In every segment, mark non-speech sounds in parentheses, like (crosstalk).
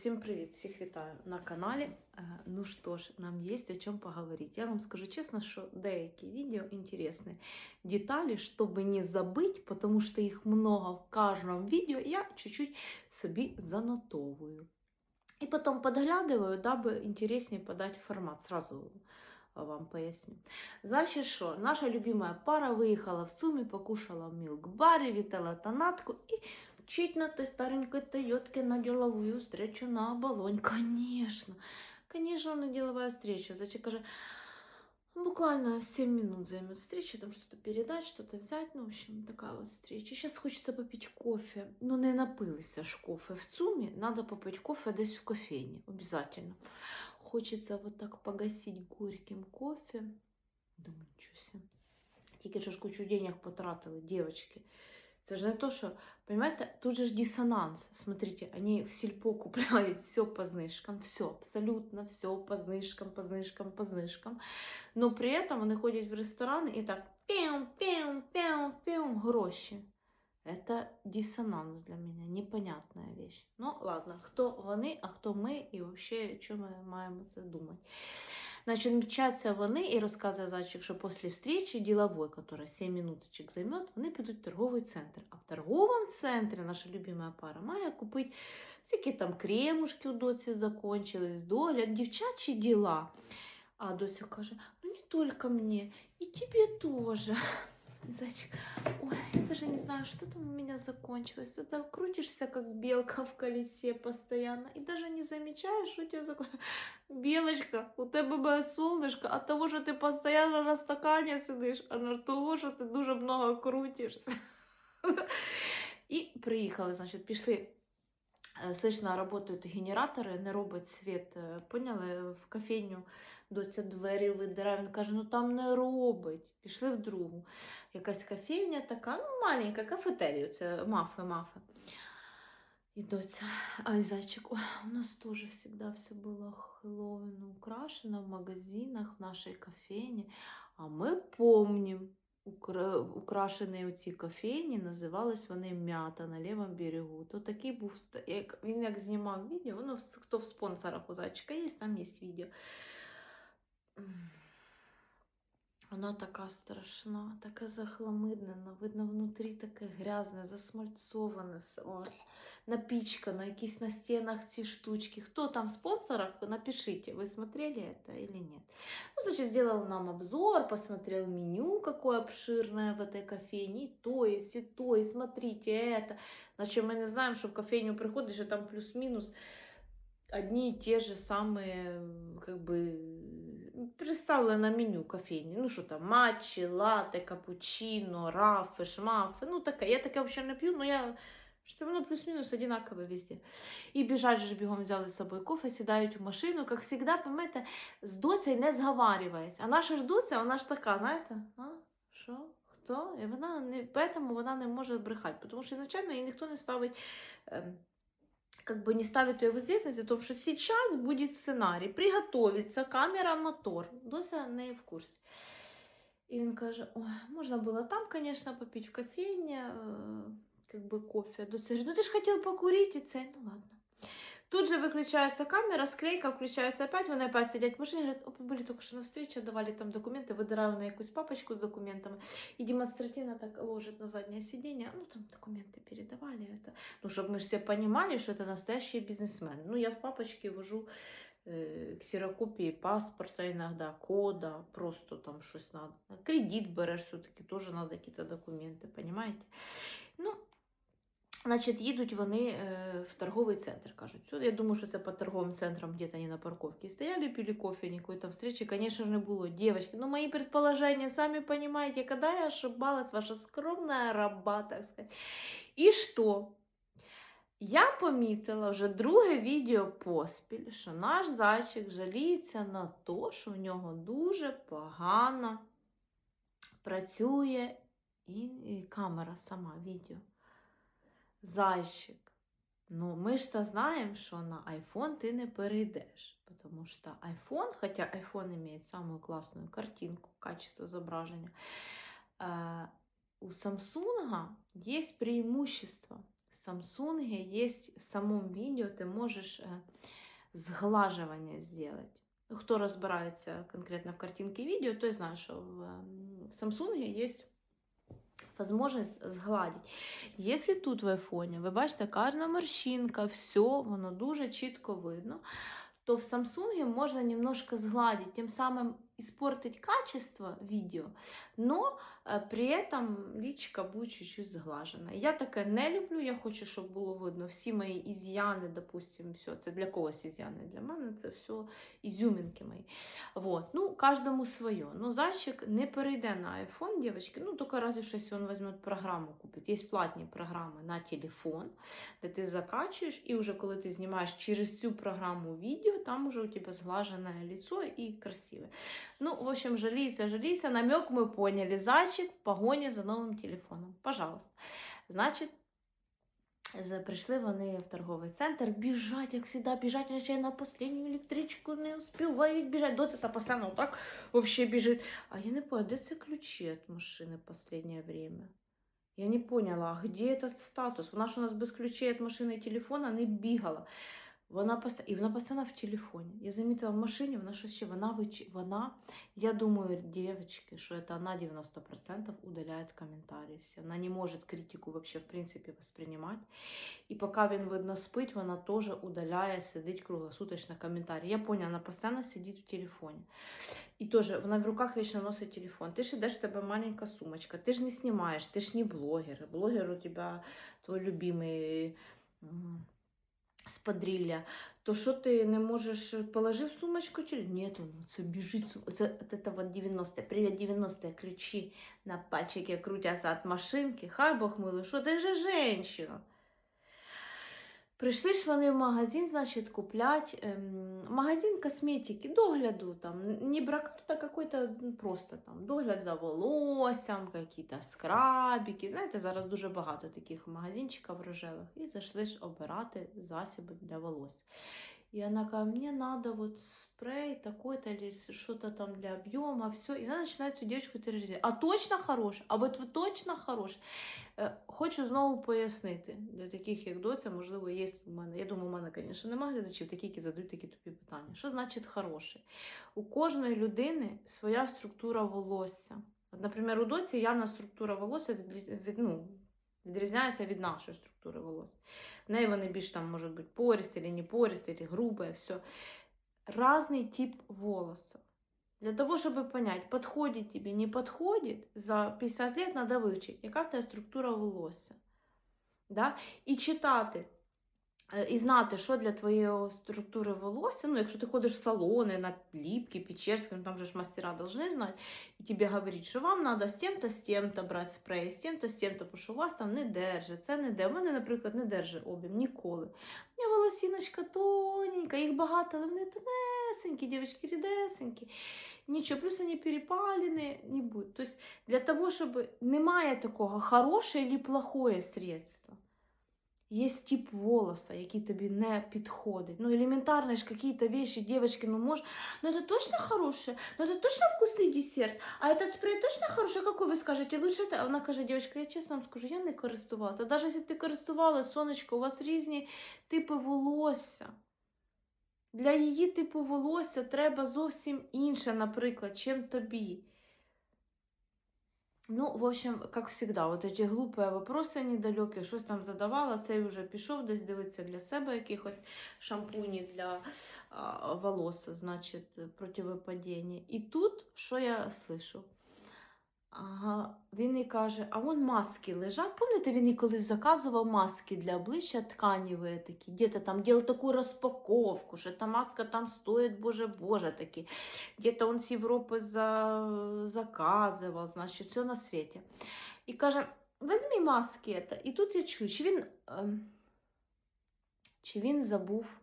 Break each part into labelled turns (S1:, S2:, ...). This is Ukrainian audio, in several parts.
S1: всім привіт! Всіх вітаю на каналі. Е, Ну що ж, нам є о чому поговорити. Я вам скажу чесно, що деякі відео інтересні деталі, щоб не забити, тому що їх много в кожному відео, я чуть-чуть собі занотовую. І потім подглядываю, даби інтересніше подати формат. Сразу вам поясню. Значит, что наша любимая пара выехала в Сумы, покушала в милк-баре, витала тонатку и чуть на той старенькой Тойотке на деловую встречу на оболонь. Конечно, конечно, на деловая встреча. Зачем, каже, буквально 7 минут займет встреча, там что-то передать, что-то взять, ну, в общем, такая вот встреча. Сейчас хочется попить кофе. Ну, не напилися ж кофе в ЦУМі, надо попить кофе десь в кофейні, обязательно. Хочеться вот так погасить горьким кофе. Думаю, нічого себе. Тільки що ж кучу денег потратили, девочки. Це ж не то, що, понимаете, тут же ж диссонанс. Смотрите, они в сельпо купляют все (laughs) по знижкам, все, абсолютно все по знижкам, по знижкам, по знижкам. Но при этом вони ходять в ресторани і так пім, пім, пім, пім, гроші. Это диссонанс для меня, непонятная вещь. Ну, ладно, хто вони, а хто ми, і вообще, що ми маємо це думати. Значит, мчаться вони і розказує зайчик, що після встречи діловой, которая 7 минуточек займет, вони підуть в торговий центр. А в торговому центрі наша любима пара має купити всякі там кремушки у доці закончились, догляд, дівчачі діла. А доця каже, ну не только мне, и тебе тоже. Зайчик, ой, я даже не знаю, что там у меня закончилось. Ты там крутишься, как белка в колесе постоянно, и даже не замечаешь, что у тебя закончилось. Белочка, у тебе буде солнышко от того, що ти постійно на стакані сидиш, а от того, що ти дуже много крутишся. І (laughs) приїхали, значить, пішли. Е, Слышно, работають генератори, не робить світ. Е, Поняли, в кофейню доця двері видирає. Він каже, ну там не робить. Пішли в другу. Якась кофейня така, ну маленька, кафетерія, це мафи, мафи. І доця, ай, зайчик, ой, у нас тоже всегда все было Хэллоуин украшено в магазинах, в нашей кофейне. А ми помним, укра... украшені оці кофейні, називались вони м'ята на лівому берегу. То такий був, як, він як знімав відео, воно хто в спонсорах у зайчика є, там є відео. М. Вона така страшна, така захламиднена, видно, внутрі таке грязне, засмальцоване все. Ой, напічкано, якісь на стінах ці штучки. Хто там в спонсорах, напишіть, ви смотрели это или нет. Ну, значит, сделал нам обзор, посмотрел меню, какое обширное в этой кофейне, и то есть, и то, и смотрите это. Значит, мы не знаем, что в кофейню приходишь, и там плюс-минус одни и те же самые, как бы, представлено меню кофейни. Ну, что там, матчи, латте, капучино, рафи, шмафи. Ну, таке. Я таке взагалі не п'ю, но я... Це воно плюс-мінус одинаково везде. І біжать же бігом взяли з собою кофе, сідають в машину, як завжди, пам'ятаєте, з доцею не зговарюється. А наша ж доця, вона ж така, знаєте, а? Що? Хто? І вона не, поэтому вона не може брехати, тому що ізначально їй ніхто не ставить, ем, как бы не ставит ее в известность о том, что сейчас будет сценарий, приготовиться, камера, мотор. Дося не в курсі. І він каже: ой, можна було там, конечно, попить в кофейне, э, как бы кофе. Дося говорит, ну ты же хотел покурить, и це, ну ладно. Тут же выключается камера, склейка, включается опять, вони опять сидять в машине, говорят, опа, были только что на встрече, давали там документы, выдираю на якусь папочку с документами и демонстративно так ложит на заднее сиденье, ну там документы передавали это. Ну, чтобы мы все понимали, что это настоящий бизнесмен. Ну, я в папочке вожу э, ксерокопии паспорта иногда, кода, просто там щось надо. Кредит берешь все-таки, тоже надо какие-то документы, понимаете? Значить, їдуть вони е, в торговий центр, кажуть. Сюди, я думаю, що це по торговим центрам где-то они на парковке стояли, пили кофе, никакой там встречи, конечно же, не было. Девочки, ну, мои предположения, сами понимаете, когда я ошибалась, ваша скромная раба, так сказать. І що? Я помітила вже друге відео поспіль, що наш зайчик жаліється на те, що в нього дуже погано працює і, і камера сама, відео. Зайчик. Ну, ми ж то знаємо, що на iPhone ти не перейдеш. Потому что iPhone, хотя iPhone имеет самую классную картинку, качество изображения, э, у Samsung есть преимущество в Samsung есть в самом видео, ты можешь э, сглаживание сделать. Ну, Хто розбирається конкретно в картинке видео, той знає, що в, ем, в Samsung есть возможность згладить. Якщо тут в айфоні, ви бачите, кожна морщинка, все, воно дуже чітко видно, то в Samsung можна немножко згладити, тим самим испортить качество видео, но э, при этом личка будет чуть-чуть зглажена. Я таке не люблю, я хочу, щоб було видно всі мої ізяни, допустим, все. Це для когось ізяни, для мене це все ізюмінки мої. Вот. Ну, каждому своє. Ну, зайчик не перейде на iPhone, девочки, ну, только разве що, если он возьмет программу, купить. Есть платні програми на телефон, де ти закачуєш, і вже коли ти знімаєш через цю програму відео, там уже у тебе зглажене лицо і красиве. Ну, в общем, жалійся, жалійся. Намек мы поняли. Зайчик в погоні за новим телефоном. Пожалуйста. Значить, за- прийшли вони в торговий центр, біжать, як завжди, біжать, наче на останню електричку не успівають біжать. Доця та постійно так вообще біжить. А я не поняла, де це ключі від машини в останнє время? Я не поняла, а где этот статус? Вона ж у нас без ключей від машини і телефона не бігала. Вона пост... І вона постійно в телефоні. Я замітила в машині, вона щось ще, вона, вич... вона я думаю, девочки, что это она 90% удаляет комментарии все. Она не может критику вообще в принципе воспринимать. И пока він, видно, спить, вона тоже удаляє, сидить круглосуточно комментарии. Я поняла, она постоянно сидит в телефоне. І теж вона в руках вечно носить телефон. Ти ж ідеш, в тебе маленька сумочка, ти ж не знімаєш, ти ж не блогер. Блогер у тебе твій любимий з подрілля. То що ти не можеш положив сумочку? Чи... Ні, ну це біжить. Це от этого вот 90 Привіт, 90 ключі на пальчике крутяться від машинки. Хай Бог милий, що ти же женщина. Прийшли ж вони в магазин, значить, куплять ем, магазин косметики, догляду, там, не бракарт, а какой-то просто там догляд за волоссям, какие-то скрабики. Знаєте, зараз дуже багато таких магазинчиків рожевих. І зайшли ж обирати засоби для волосся. И она каже, мне надо вот спрей такой-то или что-то там для объема, все. И она начинает цю девочку терроризировать. А точно хорош? А от ви точно хорош? Хочу знову пояснити для таких, як доця, можливо, є в мене. Я думаю, у мене, звісно, немає глядачів, такі, які задають такі тупі питання. Що значить хороший? У кожної людини своя структура волосся. От, наприклад, у доці явна структура волосся від, від, ну, відрізняється від нашої структури волосся. В неї вони більш там можуть бути пористі, або не пористі, або грубе, все. Разний тип волоса. Для того, чтобы понять, подходит тебе, не подходит, за 50 лет надо вивчити, яка в тебе структура волосся. Да? І читати, і знати, що для твоєї структури волосся, ну, якщо ти ходиш в салони, на ліпки, Печерські, ну, там же ж мастера должны знати, і тобі говорять, що вам треба з тем-то, з тем-то брати спрей, з тем-то, з тем-то, тому що у вас там не держить, це не де. У мене, наприклад, не держить об'єм ніколи. У мене волосіночка тоненька, їх багато, але вони тонесенькі, дівчатки, рідесенькі. Нічого, плюс вони перепалені, не будуть. Тобто для того, щоб немає такого хороше чи плохое средство. Є тип волоса, який тобі не підходить. Ну, елементарно ж какие-то вещи, девочки, ну може, ну это точно хорошее, ну это точно вкусный десерт, а этот спрей точно хороший, какой ви скажете? Лучше это? А Вона каже, девочка, я чесно вам скажу, я не користувалася. Навіть якщо б ти користувалася, сонечко, у вас різні типи волосся. Для її типу волосся треба зовсім інше, наприклад, чим тобі. Ну, в общем, как всегда, вот эти глупые вопроси недалекі, щось там задавала, цей вже пішов десь дивитися для себе якихось шампуні для а, волос, значить, противопадіння. І тут, що я слышу? Ага, він і каже, а вон маски лежать. Пам'ятаєте, він і колись заказував маски для обличчя тканеві такі, где-то там делал таку розпаковку, що та маска там стоїть, боже, боже, такі. Где-то он з Європи за... заказував, значить, все на світі. І каже, візьми маски. І тут я чую, чи він, ем, чи він забув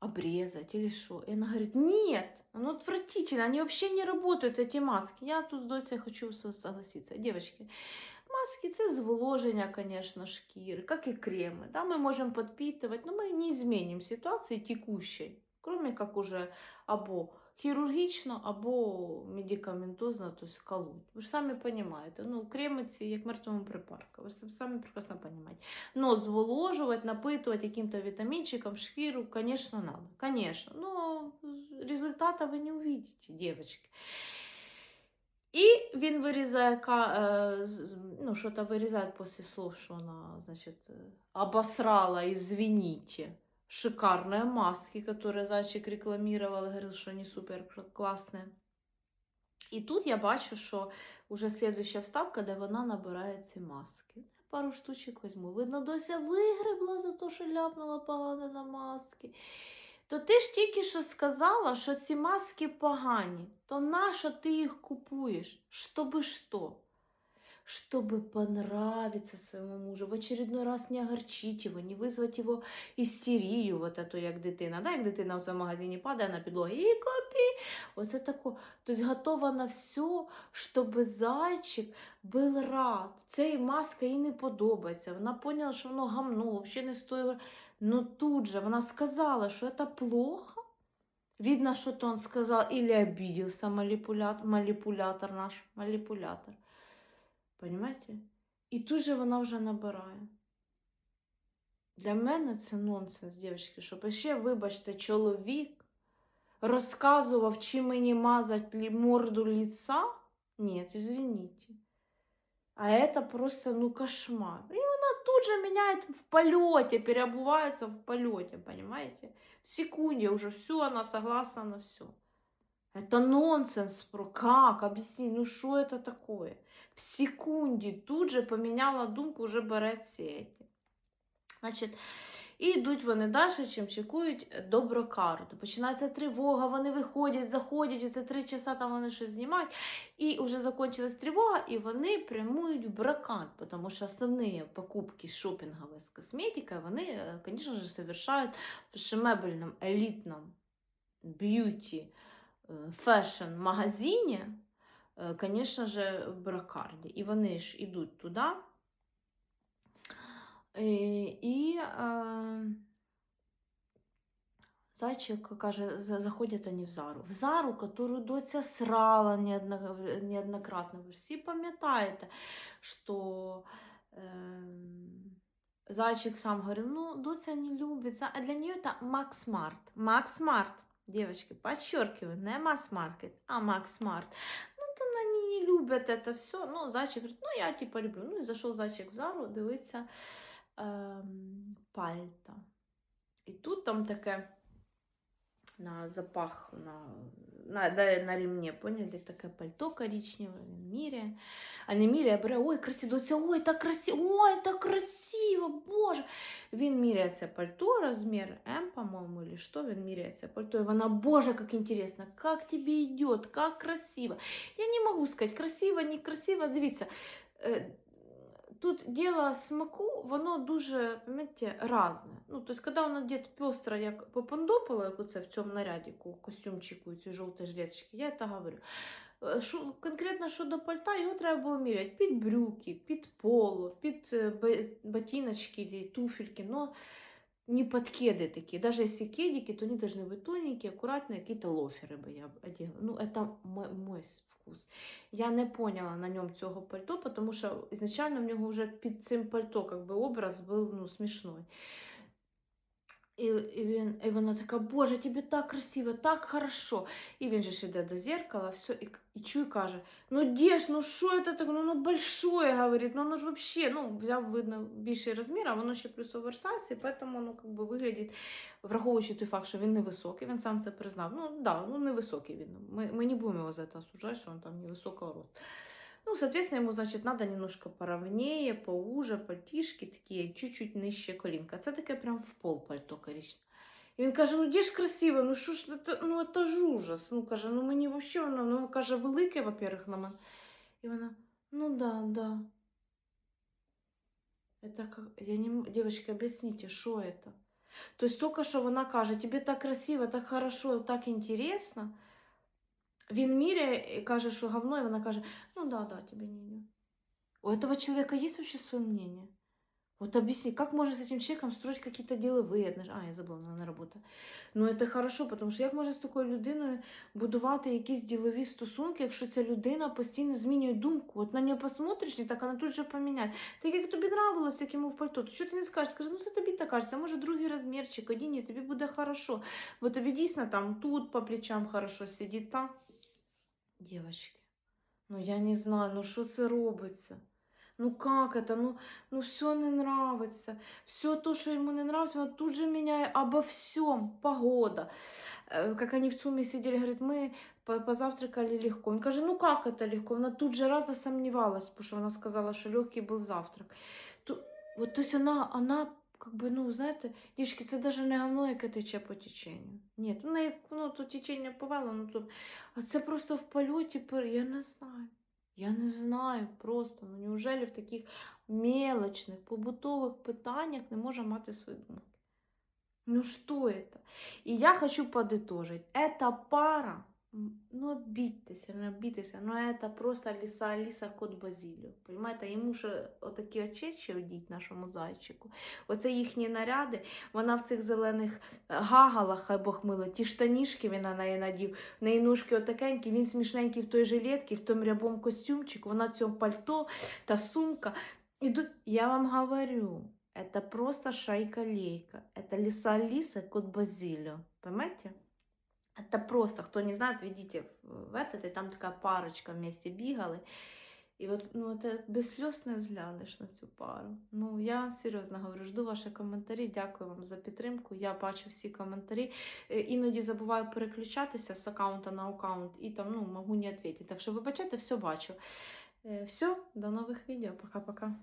S1: обрезать или что. И она говорит, нет, оно отвратительно, они вообще не работают, эти маски. Я тут с дочей хочу со- согласиться. Девочки, маски це зволоження, конечно, шкіри, как и кремы. Да, мы можем подпитывать, но мы не изменим ситуации текущей. Кроме як уже або хірургічно, або медикаментозно, тобто колоть. Ви ж самі розумієте, ну, кремиці, як мертвому припарка, ви ж самі прекрасно розумієте. Но зволожувати, напитувати яким-то витаминчиком шкіру, конечно, надо, конечно. Но результата ви не увидите, девочки. І він вирізає, е, ну, що-то вирізає після слов, що вона, значить, е, обосрала, извините, шикарные маски, которые Зайчик рекламировал, говорил, что они супер классные. І тут я бачу, що вже слідуща вставка, де вона набирає ці маски. Я пару штучок візьму. Видно, Дося вигребла за те, що ляпнула погано на маски. То ти ж тільки що сказала, що ці маски погані. То нащо ти їх купуєш? Щоби що? Чтобы понравиться своему мужу, в очередной раз не огорчить его, не вызвать его істерію, вот эту, як дитина. Да, як дитина в цьому магазині падає на підлогу і копі. Оце тако. Тобто готова на все, щоб зайчик був рад. Цей маска їй не подобається. Вона поняла, що воно гамно, взагалі не стоїть. Но тут же вона сказала, що це плохо. Видно, что-то он сказал или обиделся манипулятор, манипулятор наш, манипулятор. Понимаете? І тут же вона вже набирає. Для мене це нонсенс, дівчатки, щоб ще, вибачте, чоловік розказував, чи мені мазати лі- морду лица. Ні, извините. А это просто, ну, кошмар. И она тут же меняет в полете, переобувается в полете, понимаете? В секунде уже все, она согласна на все. Это нонсенс про как? Объясни, ну что это такое? В секунді тут же поміняла думку, вже бере ці. еті. Значить, і йдуть вони далі, чим чекують доброкарту. Починається тривога, вони виходять, заходять, і це три часа там вони щось знімають. І вже закончилась тривога, і вони прямують в бракант, тому що основні покупки шопінгові з косметикою, вони, е, звісно ж, совершають в шемебельному елітному б'юті фешн-магазині, е, конечно же, в Бракарді. І вони ж ідуть туди. Е, І е, Зайчик каже, «За- заходять вони в Зару. В Зару, которую доця срала неоднократно. Ж всі пам'ятаєте, що е, Зайчик сам говорив, ну, доця не любить, а для нее это Макс Март. Макс Март, девочки, подчеркиваю, не Масс Маркет, а Макс Март. Ну, то вони не люблять это все. Ну, Зайчик говорить, ну, я типа люблю. Ну, і зайшов Зайчик в Зару, дивиться ем, пальта. І тут там таке на запах, на, на, да, на ремне, поняли, таке пальто коричневе, він міряє. А не міряє, а бере, ой, красиво, доця, ой, так красиво, ой, так красиво, боже. Він міряє це пальто, розмір М, по-моєму, или що, він міряє це пальто, і вона, боже, як інтересно, як тобі йде, як красиво. Я не можу сказати, красиво, не красиво, дивіться, е, Тут діло смаку, воно дуже, пам'ятаєте, разне. Ну, тобто, коли воно дід пестро, як попондопало, як оце в цьому наряді костюмчику, ці жовті жилеточки, я це говорю. Е, Що, конкретно щодо пальта, його треба було міряти під брюки, під поло, під е, ботиночки туфельки, но не под кеды такие. Даже если кедики, то они должны быть тоненькие, аккуратные, какие-то лоферы бы я одела. Ну, это мой, мой вкус. Я не поняла на ньому цього пальто, тому що ізначально в нього вже під цим пальто как би, образ був ну, смішний. І, і, він, і вона така, боже, тобі так красиво, так хорошо. І він же ж іде до зеркала, все, і, і чуй каже, ну Деш, ну що це таке, ну, ну большое, говорить, ну воно ж вообще, ну, взяв, видно, більший розмір, а воно ще плюс оверсайз, і поэтому, ну, как би, виглядить, враховуючи той факт, що він невисокий, він сам це признав. Ну, да, ну, невисокий він. Ми, ми не будемо його за це осуждати, що він там невисокого росту. Ну, соответственно, ему, значит, надо немножко поровнее, поуже, пальтишки такі, чуть-чуть нижче колінка. Це таке прям в пол пальто коричневе. І він каже, ну де ж красиво, ну що ж, це, ну це ж ужас. Ну, каже, ну мені взагалі воно, ну, каже, велике, во-первых, на мене. І вона, ну да, да. Это как, я не, м- девочки, объясните, что это? То есть только що вона каже, тебе так красиво, так хорошо, так интересно. Він міряє і каже, що говно, і вона каже, ну да, да, тебе не йде. У этого человека есть вообще свое мнение? Вот объясни, как можно с этим человеком строить какие-то деловые отношения? А, я забула, вона не робота. Ну, це хорошо, тому що як можна з такою людиною будувати якісь ділові стосунки, якщо ця людина постійно змінює думку? От на нього посмотриш, і так вона тут же поміняє. Так як тобі нравилось, як йому в пальто, то що ти не скажеш? Скажи, ну це тобі так кажеться, може другий розмірчик, один, і тобі буде хорошо. Бо тобі дійсно там тут по плечам хорошо сидить, там. Дівчатки, ну я не знаю, ну що це робиться? Ну как это? Ну, ну все не нравится. Все то, что ему не нравится, он тут же меняет обо всем. Погода. Э, Как они в ЦУМе сидели, говорит, мы по- позавтракали легко. Он каже, ну как это легко? Она тут же раз засомневалась, потому что она сказала, что легкий был завтрак. То, вот, то есть она, она как бы, ну, знаєте, дівчатки, це даже не говно, яке тече по теченню. Ні, ну, як воно то течення повело, ну то. А це просто в польоті, пер- я не знаю. Я не знаю просто, ну неужели в таких мелочних, побутових питаннях не може мати свої думки? Ну что это? И я хочу подытожить. Эта пара, м, ну обидьтеся, не обидьтеся, но это просто Алиса Алиса кот Базиліо. Понимаєте, йому ж отакі очечі одіть нашому зайчику. Оце їхні наряди. Вона в цих зелених е, гагалах, хай Бог мило, ті штанішки він на неї надів, в неї ножки отакенькі, він смішненький в той жилетці, в тому рябому костюмчику, вона в цьому пальто та сумка. Іду, я вам говорю, это просто шайка-лейка. Это лиса Алиса, кот Базилио. Понимаете? Это просто, кто не знает, видите в в этот, и там такая парочка вместе бегали. И вот, ну, это без слез не взглянеш на цю пару. Ну, я серйозно говорю, жду ваші коментарі. Дякую вам за підтримку. Я бачу всі коментарі. Е, Іноді забуваю переключатися з аккаунта на аккаунт і там, ну, можу не відповідати. Так що вибачайте, все бачу. Все, до нових відео. Пока-пока.